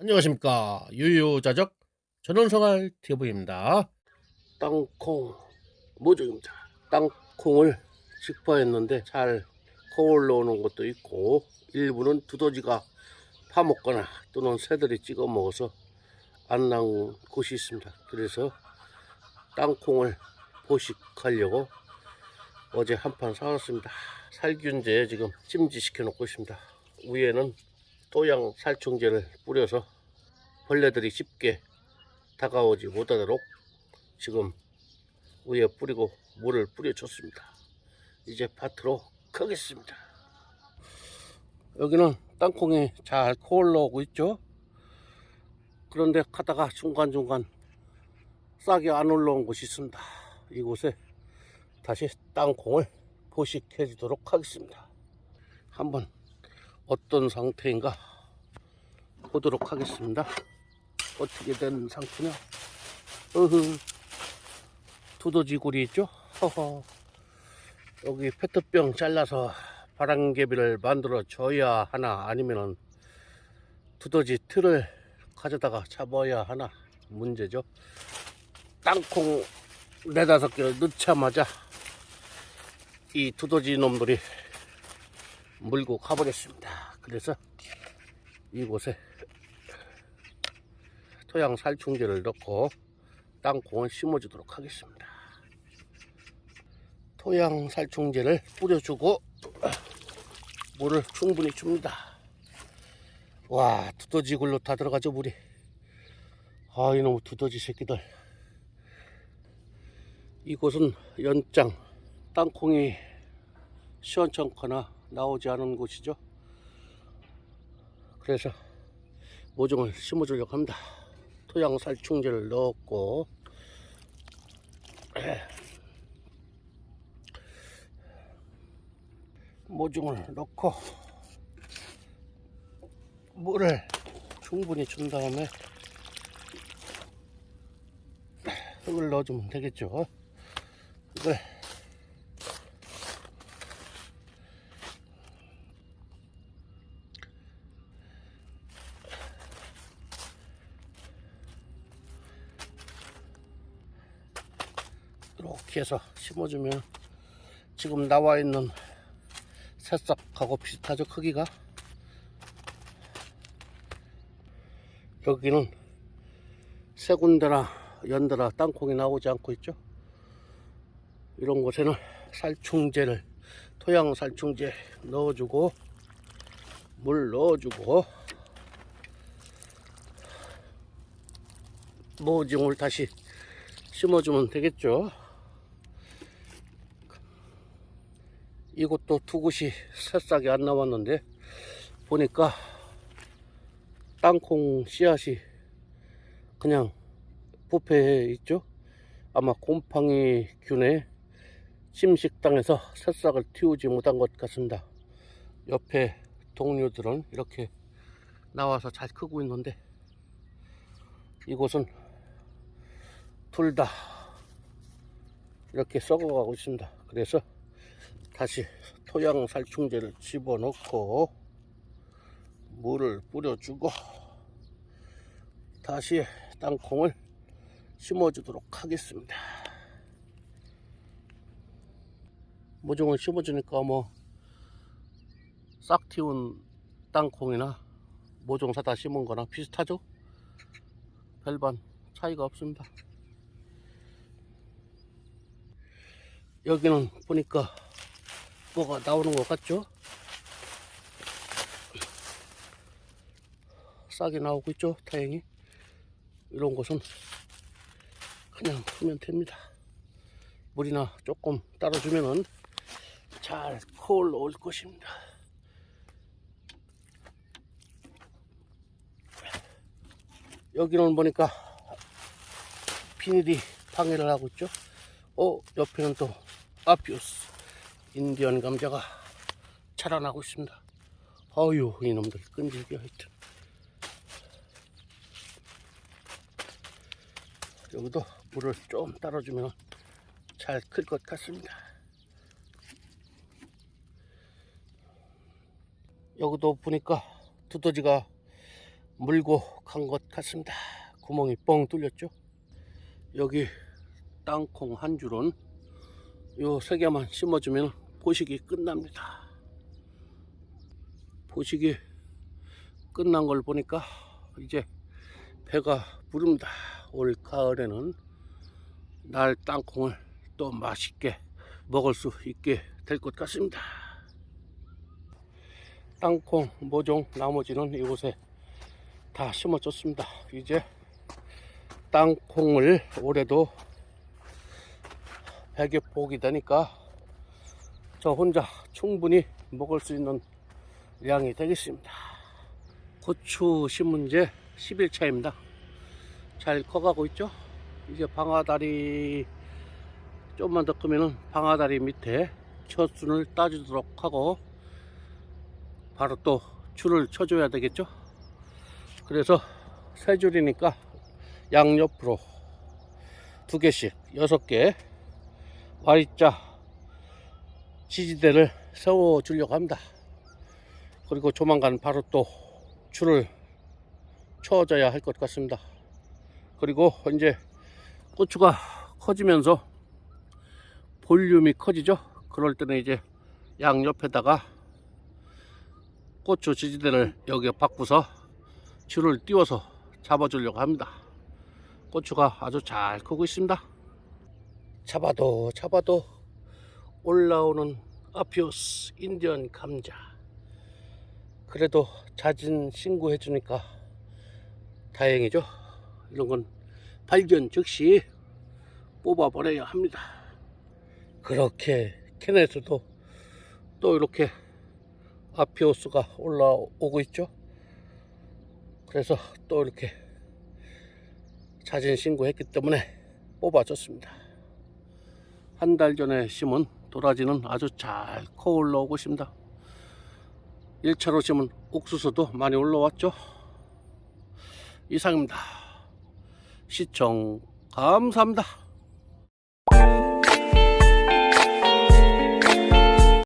안녕하십니까. 유유자적 전원생활 TV입니다. 땅콩 모종입니다 땅콩을 직파했는데 잘 거울러 오는 것도 있고 일부는 두더지가 파먹거나 또는 새들이 찍어 먹어서 안 나온 곳이 있습니다. 그래서 땅콩을 보식하려고 어제 한 판 사왔습니다. 살균제 지금 찜질시켜 놓고 있습니다. 위에는 토양 살충제를 뿌려서 벌레들이 쉽게 다가오지 못하도록 지금 위에 뿌리고 물을 뿌려줬습니다. 이제 밭으로 가겠습니다. 여기는 땅콩이 잘 코올라오고 있죠. 그런데 가다가 중간중간 싹이 안 올라온 곳이 있습니다. 이곳에 다시 땅콩을 포식해 주도록 하겠습니다. 한번 어떤 상태인가 보도록 하겠습니다. 어떻게 된 상태냐? 으흐, 두더지굴이 있죠? 허허. 여기 페트병 잘라서 바람개비를 만들어 줘야 하나 아니면은 두더지 틀을 가져다가 잡아야 하나 문제죠. 땅콩 네다섯 개를 넣자마자 이 두더지 놈들이 물고 가버렸습니다. 그래서 이곳에 토양 살충제를 넣고 땅콩을 심어주도록 하겠습니다. 토양 살충제를 뿌려주고 물을 충분히 줍니다. 와 두더지 굴로 다 들어가죠 물이. 아 이놈 두더지 새끼들. 이곳은 연장 땅콩이 시원찮거나 나오지 않은 곳이죠. 그래서 모종을 심어주려고 합니다. 토양 살충제를 넣었고. 모종을 넣고 물을 충분히 준 다음에 흙을 넣어주면 되겠죠. 이걸 이렇게 해서 심어주면 지금 나와 있는 새싹하고 비슷하죠 크기가? 여기는 세 군데나 연달아 땅콩이 나오지 않고 있죠? 이런 곳에는 살충제를 토양 살충제 넣어주고 물 넣어주고 모종을 다시 심어주면 되겠죠 이곳도 두 곳이 새싹이 안 나왔는데 보니까 땅콩 씨앗이 그냥 부패해 있죠. 아마 곰팡이 균에 침식당해서 새싹을 틔우지 못한 것 같습니다. 옆에 동료들은 이렇게 나와서 잘 크고 있는데 이곳은 둘 다 이렇게 썩어가고 있습니다. 그래서 다시 토양 살충제를 집어넣고 물을 뿌려주고 다시 땅콩을 심어주도록 하겠습니다. 모종을 심어주니까 뭐싹 틔운 땅콩이나 모종 사다 심은 거나 비슷하죠? 별반 차이가 없습니다. 여기는 보니까 뭐가 나오는 것 같죠? 싹이 나오고 있죠? 다행히 이런 곳은 그냥 하면 됩니다. 물이나 조금 따라주면은 잘 코올 올 것입니다. 여기는 보니까 비닐이 방해를 하고 있죠? 어, 옆에는 또 아피우스 인디언 감자가 자라나고 있습니다. 어유 이놈들 끈질겨 하여튼 여기도 물을 좀 따라주면 잘 클 것 같습니다. 여기도 보니까 두더지가 물고 간 것 같습니다. 구멍이 뻥 뚫렸죠? 여기 땅콩 한 줄은 요 세 개만 심어주면 보식이 끝납니다. 보식이 끝난 걸 보니까 이제 배가 부릅니다. 올 가을에는 날 땅콩을 또 맛있게 먹을 수 있게 될 것 같습니다. 땅콩 모종 나머지는 이곳에 다 심어줬습니다. 이제 땅콩을 올해도 100여 폭이 되니까 저 혼자 충분히 먹을 수 있는 양이 되겠습니다. 고추 지 10일차입니다. 잘 커가고 있죠? 이제 방아다리 좀만 더 크면은 방아다리 밑에 첫 순을 따주도록 하고 바로 또 줄을 쳐줘야 되겠죠? 그래서 세 줄이니까 양옆으로 두 개씩 여섯 개 Y자 지지대를 세워 주려고 합니다. 그리고 조만간 바로 또 줄을 쳐줘야 할 것 같습니다. 그리고 이제 고추가 커지면서 볼륨이 커지죠. 그럴 때는 이제 양옆에다가 고추 지지대를 여기에 바꾸서 줄을 띄워서 잡아주려고 합니다. 고추가 아주 잘 크고 있습니다. 잡아도 잡아도 올라오는 아피오스 인디언 감자. 그래도 자진 신고해 주니까 다행이죠. 이런 건 발견 즉시 뽑아 버려야 합니다. 그렇게 캔에서도 또 이렇게 아피오스가 올라오고 있죠. 그래서 또 이렇게 자진 신고했기 때문에 뽑아줬습니다. 한 달 전에 심은 도라지는 아주 잘 커 올라오고 있습니다. 1차로 심은 옥수수도 많이 올라왔죠. 이상입니다. 시청 감사합니다.